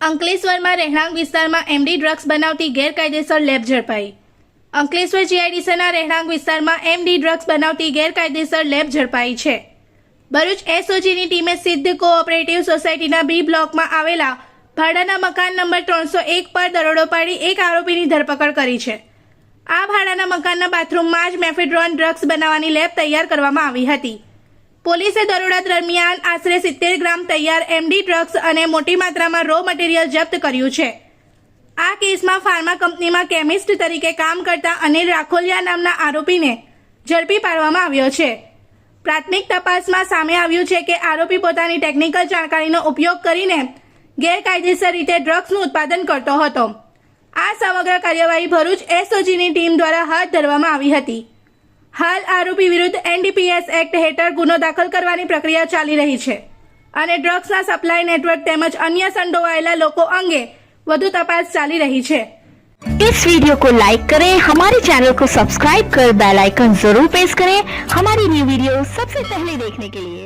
અંકલેશ્વરમાં રહેણાંક વિસ્તારમાં એમડી ડ્રગ્સ બનાવતી ગેરકાયદેસર લેબ ઝડપાઈ. અંકલેશ્વર જીઆઈડીસીના રહેણાંક વિસ્તારમાં એમડી ડ્રગ્સ બનાવતી ગેરકાયદેસર લેબ ઝડપાઈ છે. ભરૂચ એસઓજીની ટીમે સિદ્ધ કોઓપરેટિવ સોસાયટીના બી બ્લોકમાં આવેલા ભાડાના મકાન નંબર ત્રણસો એક પર દરોડો પાડી એક આરોપીની ધરપકડ કરી છે. આ ભાડાના મકાનના બાથરૂમમાં જ મેફેડ્રોન ડ્રગ્સ બનાવવાની લેબ તૈયાર કરવામાં આવી હતી. પોલીસે દરોડા દરમિયાન આશરે સિત્તેર ગ્રામ તૈયાર એમડી ડ્રગ્સ અને મોટી માત્રામાં રો મટીરિયલ જપ્ત કર્યું છે. આ કેસમાં ફાર્મા કંપનીમાં કેમિસ્ટ તરીકે કામ કરતા અનિલ રાખોલિયા નામના આરોપીને ઝડપી પાડવામાં આવ્યો છે. પ્રાથમિક તપાસમાં સામે આવ્યું છે કે આરોપી પોતાની ટેકનિકલ જાણકારીનો ઉપયોગ કરીને ગેરકાયદેસર રીતે ડ્રગ્સનું ઉત્પાદન કરતો હતો. આ સમગ્ર કાર્યવાહી ભરૂચ એસઓજીની ટીમ દ્વારા હાથ ધરવામાં આવી હતી. હાલ આરોપી વિરુદ્ધ એનડીપીએસ એક્ટ હેઠળ ગુનો દાખલ કરવાની પ્રક્રિયા ચાલી રહી છે અને ડ્રગ્સના સપ્લાય નેટવર્ક તેમજ અન્ય સંડોવાયેલા લોકો અંગે વધુ તપાસ ચાલી રહી છે इस वीडियो को लाइक करें हमारे चैनल को सब्सक्राइब कर बेल आइकन जरूर प्रेस करें हमारी न्यू वीडियो सबसे पहले देखने के लिए